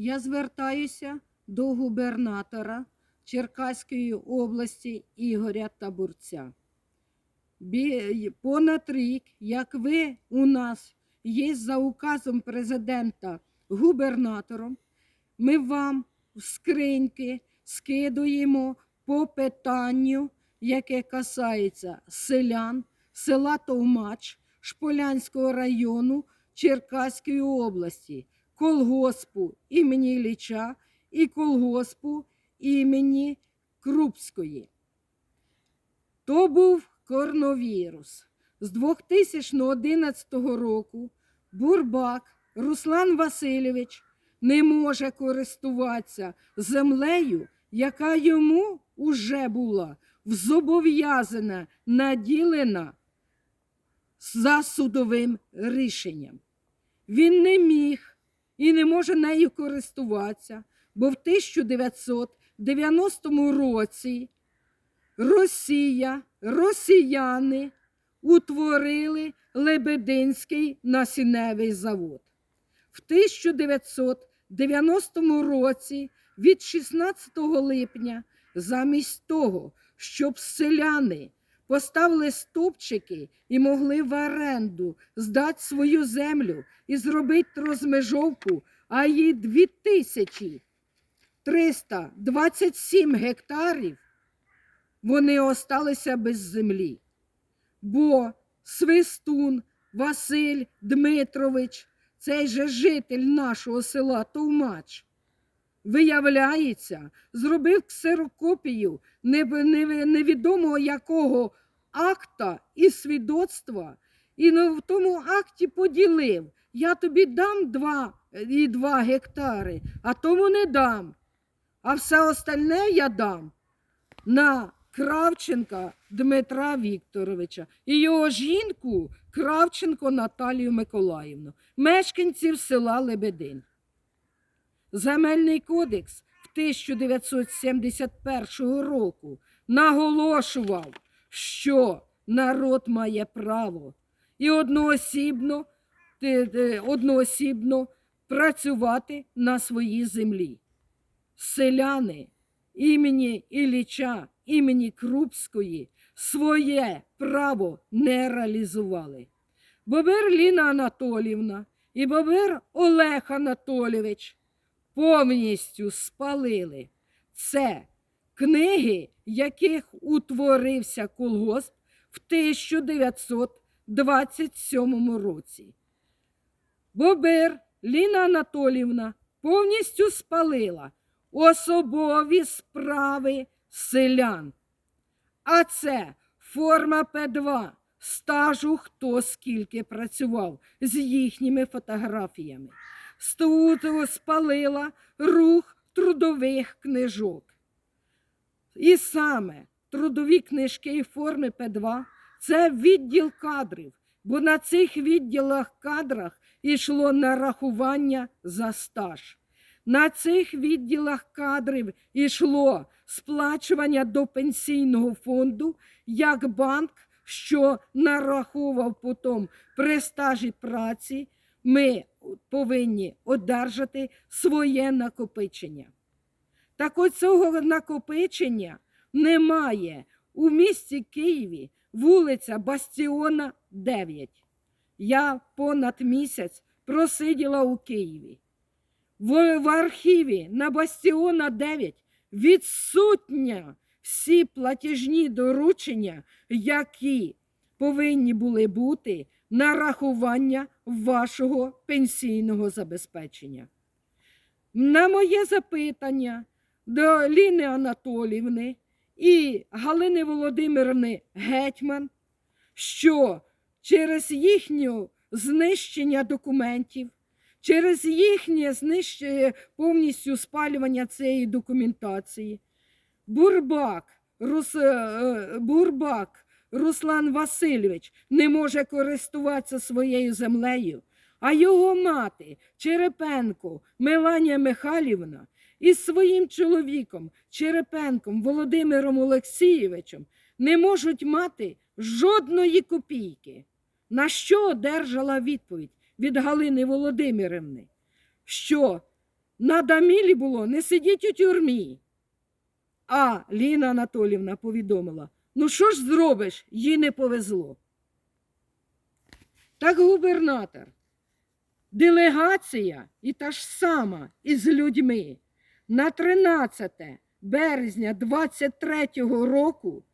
я звертаюся до губернатора Черкаської області Ігоря Табурця. Понад рік, як ви у нас є за указом президента губернатором, ми вам в скриньки скидуємо по питанню, яке касається селян, села Товмач, Шполянського району Черкаської області, колгоспу імені Ілліча і колгоспу імені Крупської. То був коронавірус. З 2011 року Бурбак Руслан Васильович не може користуватися землею, яка йому уже була зобов'язана наділена за судовим рішенням. Він не міг і не може нею користуватися, бо в 1990 році Росія, росіяни утворили Лебединський насінневий завод. В 1990 році від 16 липня, замість того, щоб селяни поставили стовпчики і могли в оренду здати свою землю і зробити розмежовку, а її 2327 гектарів, вони осталися без землі. Бо Свистун Василь Дмитрович, цей же житель нашого села Товмач, виявляється, зробив ксерокопію невідомого якого акта і свідоцтва, і в тому акті поділив. Я тобі дам два і два гектари, а тому не дам. А все остальне я дам на Кравченка Дмитра Вікторовича і його жінку Кравченко Наталію Миколаївну, мешканців села Лебедин. Земельний кодекс в 1971 року наголошував, що народ має право і одноосібно, те- одноосібно працювати на своїй землі. Селяни імені Ілліча, імені Крупської своє право не реалізували. Бобер Ліна Анатолівна і Бобер Олег Анатолійович повністю спалили. Це книги, яких утворився колгосп в 1927 році. Бобер Ліна Анатолівна повністю спалила особові справи селян. А це форма П2 стажу, хто скільки працював з їхніми фотографіями. Спалила рух трудових книжок. І саме трудові книжки і форми П2 це відділ кадрів, бо на цих відділах кадрах йшло нарахування за стаж. На цих відділах кадрів йшло сплачування до пенсійного фонду як банк, що нараховував потім при стажі праці, ми повинні одержати своє накопичення. Так от цього накопичення немає у місті Києві, вулиця Бастіона, 9. Я понад місяць просиділа у Києві. В, в архіві на Бастіона 9 відсутня всі платіжні доручення, які повинні були бути на рахування вашого пенсійного забезпечення. На моє запитання до Ліни Анатолівни і Галини Володимирівни Гетьман, що через їхнє знищення документів, через їхнє знищення повністю спалювання цієї документації, Бурбак, Рус, е, Бурбак Руслан Васильович не може користуватися своєю землею, а його мати Черепенко Меланія Михайлівна із своїм чоловіком Черепенком Володимиром Олексійовичем не можуть мати жодної копійки. На що одержала відповідь від Галини Володимирівни? Що на Дамілі було не сидіть у тюрмі. А Ліна Анатолівна повідомила: ну що ж зробиш, їй не повезло. Так губернатор, делегація і та ж сама із людьми на 13 березня 23-го року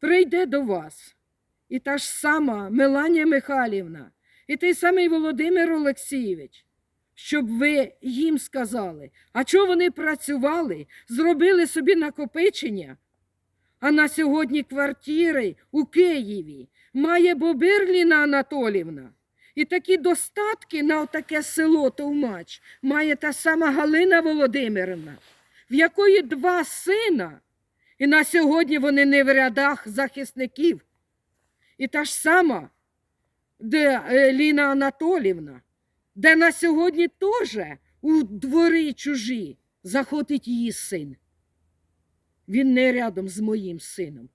прийде до вас. І та ж сама Меланія Михайлівна, і той самий Володимир Олексійович, щоб ви їм сказали, а чого вони працювали, зробили собі накопичення, а на сьогодні квартири у Києві має Бобирліна Анатолівна. І такі достатки на таке село Товмач має та сама Галина Володимирівна, в якої два сина, і на сьогодні вони не в рядах захисників. І та ж сама, де е, Ліна Анатолівна, де на сьогодні теж у дворі чужі заходить її син. Він не рядом з моїм сином.